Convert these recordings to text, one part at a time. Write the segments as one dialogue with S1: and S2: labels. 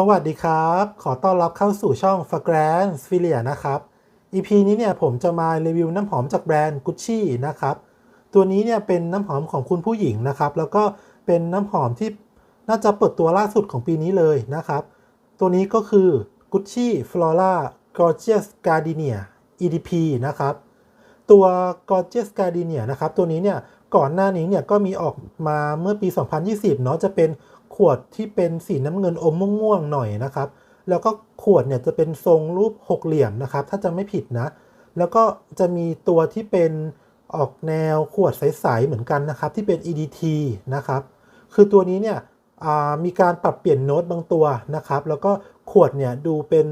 S1: สวัสดีครับ ขอต้อนรับเข้าสู่ช่อง Fragrance Filia นะครับ EP นี้เนี่ยผมจะมารีวิวน้ำหอมจากแบรนด์ Gucci นะครับ ตัวนี้เนี่ยเป็นน้ำหอมของคุณผู้หญิงนะครับ แล้วก็เป็นน้ำหอมที่น่าจะเปิดตัวล่าสุดของปีนี้เลยนะครับ ตัวนี้ก็คือ Gucci Flora Gorgeous Gardenia EDP นะครับ ตัว Gorgeous Gardenia นะครับ ตัวนี้เนี่ยก่อนหน้านี้เนี่ยก็มีออกมาเมื่อปี 2020 เนาะจะเป็น ขวดที่เป็นสีน้ำเงินอมม่วงๆหน่อยนะครับ แล้วก็ขวดเนี่ยจะเป็นทรงรูปหกเหลี่ยมนะครับ ถ้าจะไม่ผิดนะ แล้วก็จะมีตัวที่เป็นออกแนวขวดใสๆเหมือนกันนะครับ ที่เป็น EDT นะครับ คือตัวนี้เนี่ยมีการปรับเปลี่ยนโน้ตบางตัวนะครับ แล้วก็ขวดเนี่ยดูเป็น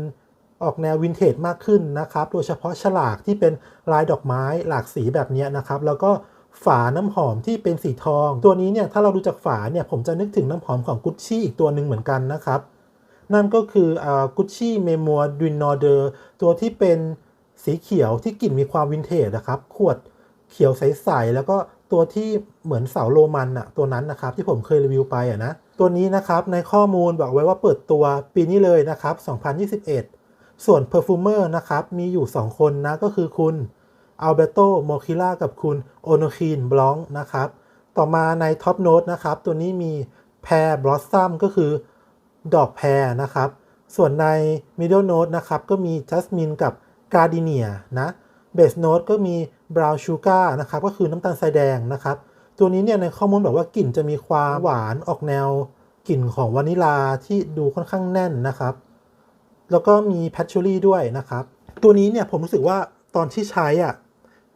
S1: ออกแนววินเทจมากขึ้นนะครับ โดยเฉพาะฉลากที่เป็นลายดอกไม้หลากสีแบบเนี้ยนะครับ แล้วก็ ฝาน้ำหอมที่เป็นสีทอง ตัวนี้เนี่ยถ้าเราดูจากฝาเนี่ยผมจะนึกถึงน้ำหอมของกุชชี่อีกตัวหนึ่งเหมือนกันนะครับ นั่นก็คือกุชชี่เมมัวดินนอเดอร์ตัวที่เป็นสีเขียวที่กลิ่นมีความวินเทจนะครับ ขวดเขียวใสๆแล้วก็ตัวที่เหมือนเสาโรมันอะตัวนั้นนะครับที่ผมเคยรีวิวไปอะนะตัวนี้นะครับในข้อมูลบอกไว้ว่าเปิดตัวปีนี้เลยนะครับ 2021 ส่วนเพอร์ฟูเมอร์นะครับมีอยู่ 2 คนนะก็คือคุณ อัลเบโตโมคิล่ากับคุณโอโนคีนบลองนะครับ ต่อมาในท็อปโน้ตนะครับ ตัวนี้มีแพรบลอสซัมก็คือดอกแพรนะครับ ส่วนใน Middle Note นะครับ ก็มีจัสมินกับกาดิเนียนะเบสโน t ก็มี Brown Sugar นะครับ ก็คือน้ำตาลทรายแดงนะครับ ตัวนี้เนี่ยในข้อมูลบอกว่ากลิ่นจะมีความหวานออกแนวกลิ่นของวานิลาที่ดูค่อนข้างแน่นนะครับ แล้วก็มีแพชชูรี่ด้วยนะครับ ตัวนี้เนี่ยผมรู้สึกว่าตอนที่ใช้อะ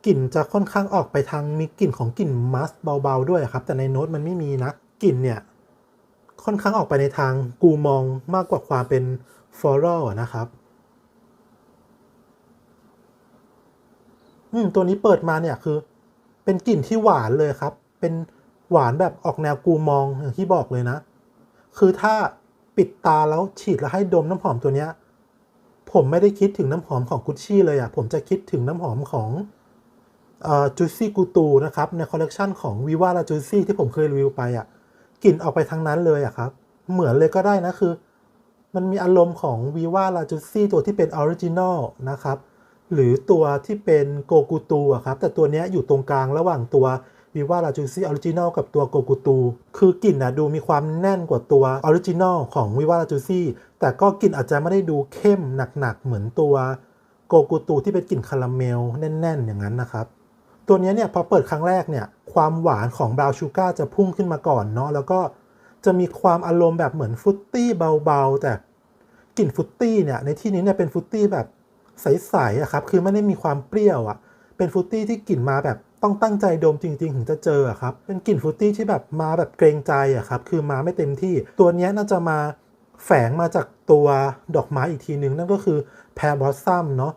S1: กลิ่นจะค่อนข้างออกไปทางมีกลิ่นของกลิ่นมัสเบาๆด้วยครับ แต่ในโน้ตมันไม่มีนะกลิ่นเนี่ยค่อนข้างออกไปในทางกูมองมากกว่าความเป็นฟลอรัลนะครับอืมตัวนี้เปิดมาเนี่ยคือ เป็นกลิ่นที่หวานเลยครับ เป็นหวานแบบออกแนวกูมองอย่างที่บอกเลยนะ คือถ้าปิดตาแล้วฉีดแล้วให้ดมน้ำหอมตัวเนี้ย ผมไม่ได้คิดถึงน้ำหอมของกุชชี่เลยอะ่ะผมจะคิดถึงน้ำหอมของ จูซี่กูตูนะครับในคอลเลกชันของวิวาลาจูซี่ที่ผมเคยรีวิวไปอะ่ะกลิ่นออกไปทางนั้นเลยอะครับ เหมือนเลยก็ได้นะคือ มันมีอารมณ์ของวีวาลาจูซี่ตัวที่เป็นออริจินอลนะครับ หรือตัวที่เป็นโกกูตูอะครับ แต่ตัวนี้อยู่ตรงกลางระหว่างตัววีวาลาจูซี่ออริจินอลกับตัวโกกูตู คือกลิ่นนะดูมีความแน่นกว่าตัวออริจินอลของวีวาลาจูซี่แต่ก็กลิ่นอาจจะไม่ได้ดูเข้มหนักๆเหมือนตัวโกกูตูที่เป็นกลิ่นคาราเมลแน่น ๆ อย่างนั้นนะครับ ตัวนี้เนี่ยพอเปิดครั้งแรกเนี่ยความหวานของบราวชูการ์จะพุ่งขึ้นมาก่อนเนาะแล้วก็จะมีความอารมณ์แบบเหมือนฟุตตี้เบาๆ แต่กลิ่นฟุตตี้เนี่ยในที่นี้เนี่ยเป็นฟุตตี้แบบใสๆอะครับคือไม่ได้มีความเปรี้ยวอะเป็นฟุตตี้ที่กลิ่นมาแบบต้องตั้งใจดมจริง ๆ ถึงจะเจออะครับ เป็นกลิ่นฟุตตี้ที่แบบมาแบบเกรงใจอะครับ คือมาไม่เต็มที่ ตัวนี้น่าจะมาแฝงมาจากตัวดอกไม้อีกทีนึง นั่นก็คือแพรบอสซัมเนาะ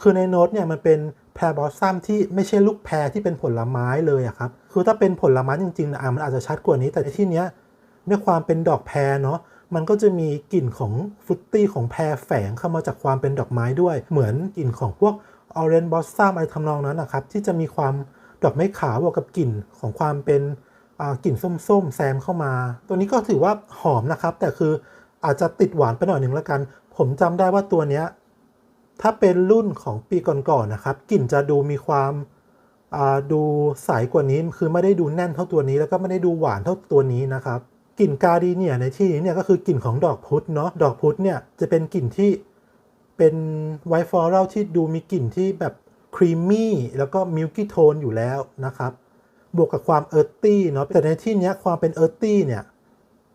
S1: คือในโน้ตเนี่ยมันเป็น แพรบอสซัมที่ไม่ใช่ลูกแพรที่เป็นผลไม้เลยอะครับ คือถ้าเป็นผลไม้จริงๆนะอะมันอาจจะชัดกว่านี้ แต่ที่เนี้ยด้วยความเป็นดอกแพรเนาะ มันก็จะมีกลิ่นของฟุตตี้ของแพรแฝงเข้ามาจากความเป็นดอกไม้ด้วย เหมือนกลิ่นของพวกออเรนบอสซัมอะไรทำนองนั้นนะครับ ที่จะมีความดอกไม้ขาวบวกกับกลิ่นของความเป็นกลิ่นส้มๆแซมเข้ามา ตัวนี้ก็ถือว่าหอมนะครับ แต่คืออาจจะติดหวานไปหน่อยหนึ่งแล้วกัน ผมจำได้ว่าตัวเนี้ย ถ้าเป็นรุ่นของปีก่อนๆนะครับกลิ่นจะดูมีความดูใสกว่านี้คือไม่ได้ดูแน่นเท่าตัวนี้ แล้วก็ไม่ได้ดูหวานเท่าตัวนี้นะครับกลิ่นกาดีเนี่ยในที่นี้เนี่ยก็คือกลิ่นของดอกพุธเนาะดอกพุธเนี่ยจะเป็นกลิ่นที่เป็นไวท์ฟลอรัลที่ดูมีกลิ่นที่แบบครีมมี่แล้วก็มิลกี้โทนอยู่แล้วนะครับ บวกกับความเอิร์ตี้เนาะแต่ในที่นี้ความเป็นเอิร์ตี้เนี่ย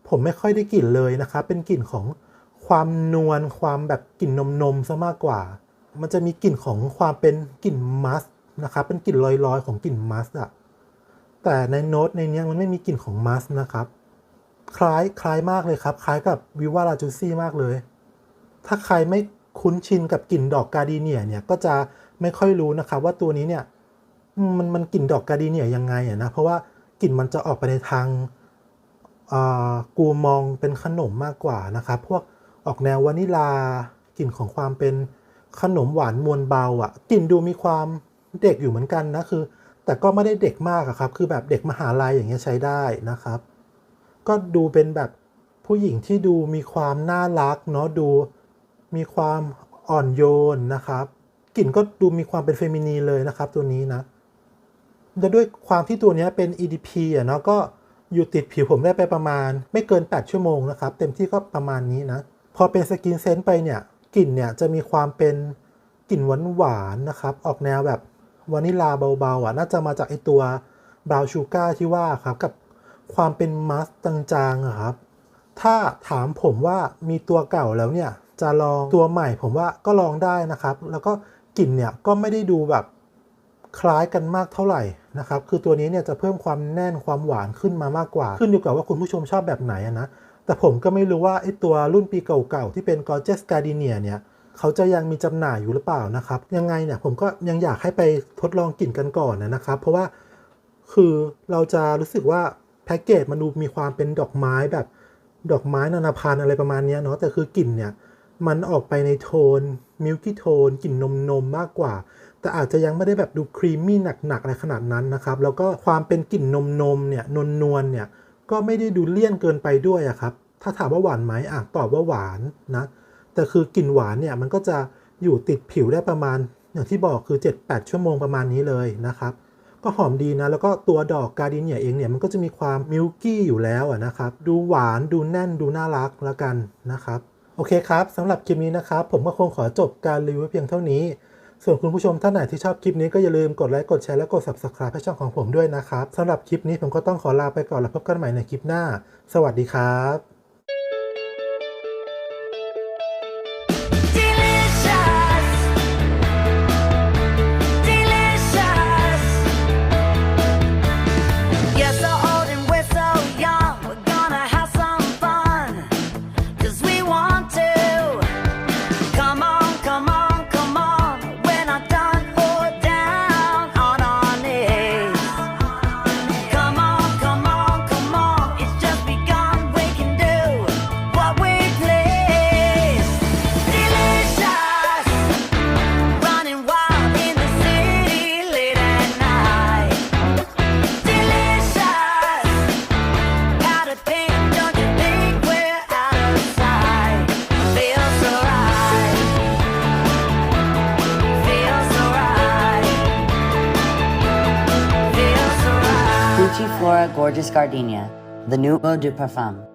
S1: ผมไม่ค่อยได้กลิ่นเลยนะครับ เป็นกลิ่นของ ความนวลความแบบกลิ่นนมนมซะมากกว่า มันจะมีกลิ่นของความเป็นกลิ่นมัสนะครับ เป็นกลิ่นลอยๆ ของกลิ่นมัสอะแต่ในโน้ตในนี้มันไม่มีกลิ่นของมัสนะครับ คล้ายคล้ายมากเลยครับ คล้ายกับวิวาลาจูซี่มากเลย ถ้าใครไม่คุ้นชินกับกลิ่นดอกกาดีเนียเนี่ยก็จะไม่ค่อยรู้นะครับว่าตัวนี้เนี่ยมันมันกลิ่นดอกกาดีเนียยังไงอะนะ เพราะว่ากลิ่นมันจะออกไปในทางกูมองเป็นขนมมากกว่านะครับ พวก ออกแนววานิลากลิ่นของความเป็นขนมหวานมวลเบาอะ่ะกลิ่นดูมีความเด็กอยู่เหมือนกันนะคือ แต่ก็ไม่ได้เด็กมากอะครับ คือแบบเด็กมหาลัยอย่างเงี้ยใช้ได้นะครับ ก็ดูเป็นแบบผู้หญิงที่ดูมีความน่ารักเนาะดูมีความอ่อนโยนนะครับกลิ่นก็ดูมีความเป็นเฟมินีเลยนะครับ ตัวนี้นะและด้วยความที่ตัวนี้เป็น EDP อะเนาะก็อยู่ติดผิวผมได้ไปประมาณ ไม่เกิน 8 ชั่วโมงนะครับ เต็มที่ก็ประมาณนี้นะ พอเป็นสกินเซนต์ไปเนี่ยกลิ่นเนี่ยจะมีความเป็นกลิ่นหวานหวานๆนะครับ ออกแนวแบบวานิลาเบาๆอะน่าจะมาจากไอตัวบราวชูการ์ที่ว่าครับ กับความเป็นมัสจางๆครับ ถ้าถามผมว่ามีตัวเก่าแล้วเนี่ย จะลองตัวใหม่ผมว่าก็ลองได้นะครับ แล้วก็กลิ่นเนี่ยก็ไม่ได้ดูแบบคล้ายกันมากเท่าไหร่นะครับ คือตัวนี้เนี่ยจะเพิ่มความแน่นความหวานขึ้นมามากกว่า ขึ้นอยู่กับว่าคุณผู้ชมชอบแบบไหนนะ แต่ผมก็ไม่รู้ว่าไอ้ตัวรุ่นปีเก่าๆที่เป็น Gorgeous Gardenia เนี่ยเขาจะยังมีจำหน่ายอยู่หรือเปล่านะครับ ยังไงเนี่ยผมก็ยังอยากให้ไปทดลองกลิ่นกันก่อนนะครับ เพราะว่าคือเราจะรู้สึกว่าแพ็กเกจมันดูมีความเป็นดอกไม้แบบดอกไม้นานาพันธุ์อะไรประมาณนี้เนาะแต่คือกลิ่นเนี่ยมันออกไปในโทนมิลกี้โทนกลิ่นนมนมมากกว่า แต่อาจจะยังไม่ได้แบบดูครีมมี่หนักๆอะไรขนาดนั้นนะครับ แล้วก็ความเป็นกลิ่นนมนมเนี่ยนวลนวลๆเนี่ยก็ไม่ได้ดูเลี่ยนเกินไปด้วยอะครับ ถ้าถามว่าหวานไหมอะตอบว่าหวานนะ แต่คือกลิ่นหวานเนี่ยมันก็จะอยู่ติดผิวได้ประมาณ อย่างที่บอกคือ 7-8 ชั่วโมงประมาณนี้เลยนะครับ ก็หอมดีนะ แล้วก็ตัวดอกกาดิเนียเองเนี่ยมันก็จะมีความมิลกี้อยู่แล้วนะครับ ดูหวานดูแน่นดูน่ารักแล้วกันนะครับ โอเคครับสำหรับคลิปนี้นะครับ ผมก็คงขอจบการรีวิวเพียงเท่านี้ ส่วนคุณผู้ชมท่านไหนที่ชอบคลิปนี้ก็อย่าลืมกดไลค์กดแชร์และกด subscribe ให้ช่องของผมด้วยนะครับสำหรับคลิปนี้ผมก็ต้องขอลาไปก่อนแล้วพบกันใหม่ในคลิปหน้า สวัสดีครับ
S2: Gorgeous Gardenia, the new eau de parfum.